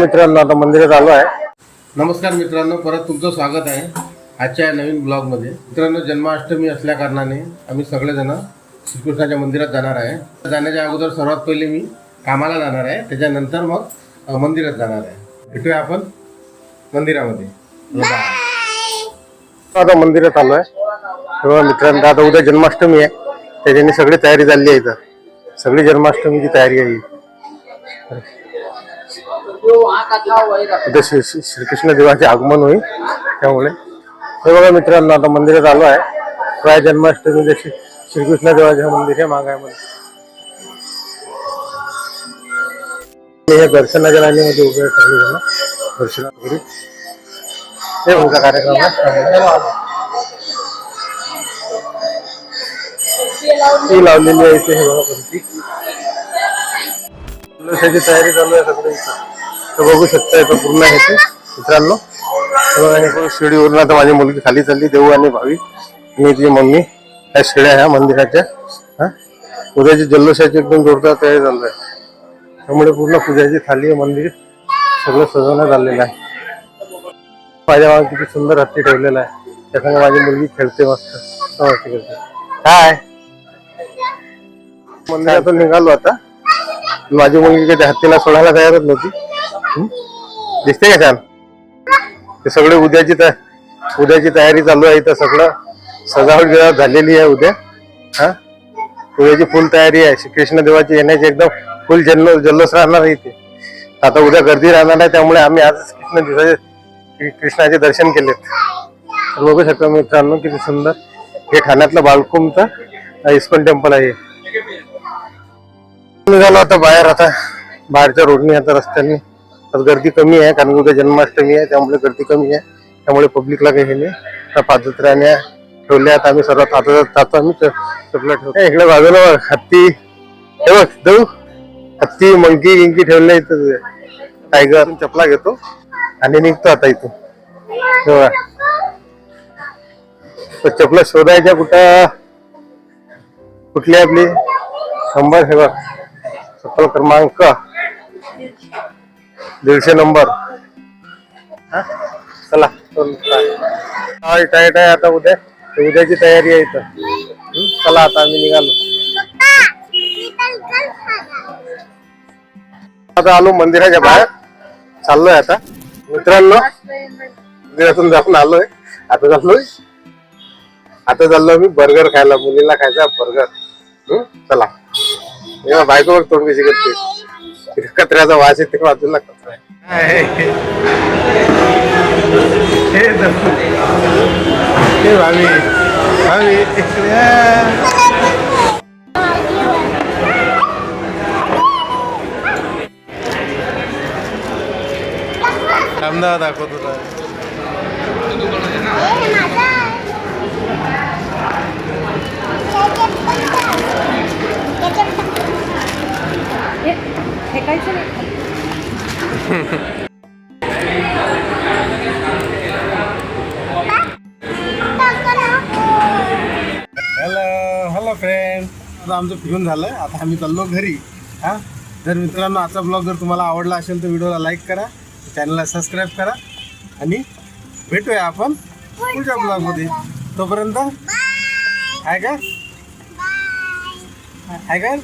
मित्रांनो आता मंदिरात आलो आहे. नमस्कार मित्रांनो परत तुमचं स्वागत आहे आजच्या नवीन ब्लॉगमध्ये. मित्रांनो जन्माष्टमी असल्या कारणाने आम्ही सगळेजण श्रीकृष्णाच्या मंदिरात जाणार आहे. जाण्याच्या अगोदर सर्वात पहिले मी कामाला जाणार आहे. त्याच्यानंतर मग मंदिरात जाणार आहे. भेटूया आपण मंदिरामध्ये. आता मंदिरात आलो आहे तेव्हा मित्रांनो आता उद्या जन्माष्टमी आहे. त्याच्याने सगळी तयारी झाली आहे इथं. सगळी जन्माष्टमीची तयारी आहे. उद्या श्री श्रीकृष्ण देवाचे आगमन होईल त्यामुळे. हे बघा मित्रांनो आता मंदिरात आलो आहे. प्राय जन्माष्टमी जशी श्रीकृष्ण देवाच्या मंदिर हे माग आहे मागायमध्ये. हे दर्शनाच्या लाईनीमध्ये उभे आहे सगळेजण. दर्शनापूर्वी हे उद्या कार्यक्रम आहे. ती लावलेली आहे इथे हे बघा पंक्ती जल्लोषाची तयारी चालू आहे सगळं इथं. तर बघू शकता इथं पूर्ण आहे ते मित्रांनो. हे शिडीवरून आता माझी मुलगी खाली चालली देऊ आणि भावी. मी तिची मम्मी. ह्या शिड्या ह्या मंदिराच्या. हा? उद्याची जल्लोषाची एकदम जोरदार तयारी चालू आहे. त्यामुळे पूर्ण पूजाची थाली मंदिर सगळं सजवण्यात आलेलं आहे. माझ्या मागे किती सुंदर हत्ती ठेवलेला आहे. त्याच्यामुळे माझी मुलगी खेळते मस्त. मस्त करते काय? मंदिरातून निघालो आता. माझी मुलगी काही त्या हत्तीला सोडायला तयारच नव्हती. दिसते का छान? ते सगळे उद्याची तया- उद्याची तयारी चालू आहे इथं सगळं. सजावट गिरावट झालेली आहे उद्या. हा? उद्याची फुल तयारी आहे. श्रीकृष्ण देवाची येण्याची एकदम फुल जल्लो जल्लोष राहणार आहे इथे. आता उद्या गर्दी राहणार आहे त्यामुळे आम्ही आज कृष्ण दिवसाचे कृष्णाचे दर्शन केलेत. बघू शकता मित्रांनो किती सुंदर. हे ठाण्यातलं बालकुमचं इस्कॉन टेम्पल आहे. निघालो आता बाहेर आता. बाहेरच्या रोडनी आता रस्त्याने. आज गर्दी कमी आहे कारण उद्या जन्माष्टमी आहे त्यामुळे गर्दी कमी आहे. त्यामुळे पब्लिकला काही हे नाही. आता पादत्राण्या ठेवल्या आता आम्ही सर्व आता जातो आम्ही चपला ठेवतो. इकडे बाजूला बघ, हत्ती. हे बघ देऊ हत्ती मंकी गिंकी ठेवल्या इथं. टायगर चपला घेतो. आणि निघतो आता इथून. बघा. चपला शोधायच्या कुठं? कुठली आहे आपली? शंभर हे बघ. सफल क्रमांक दीडशे नंबर. हा? चला टाय टाईट आहे आता उद्या उद्याची तयारी आहे इथं. चला आता आम्ही निघालो. आता आलो मंदिराच्या बाहेर. चाललोय आता. मित्रांनो मंदिरातून जाऊन आलोय. आता चाललोय. आता चाललो मी बर्गर खायला मुलीला खायचा बर्गर चला. तेव्हा बायको बघ तोंड कशी करते कचऱ्याचा वास येते बाजूला कचरा आहे. हे. हे भावी भावी इकडे ये. थांबदा हॅलो हॅलो फ्रेंड आता आमचं फिरून झालं आता आम्ही चाललो घरी. हां? जर मित्रांनो आजचा ब्लॉग जर तुम्हाला आवडला असेल तर व्हिडिओला लाईक करा. चॅनलला सबस्क्राईब करा. आणि भेटूया आपण पुढच्या ब्लॉगमध्ये तोपर्यंत आहे का? आहे का?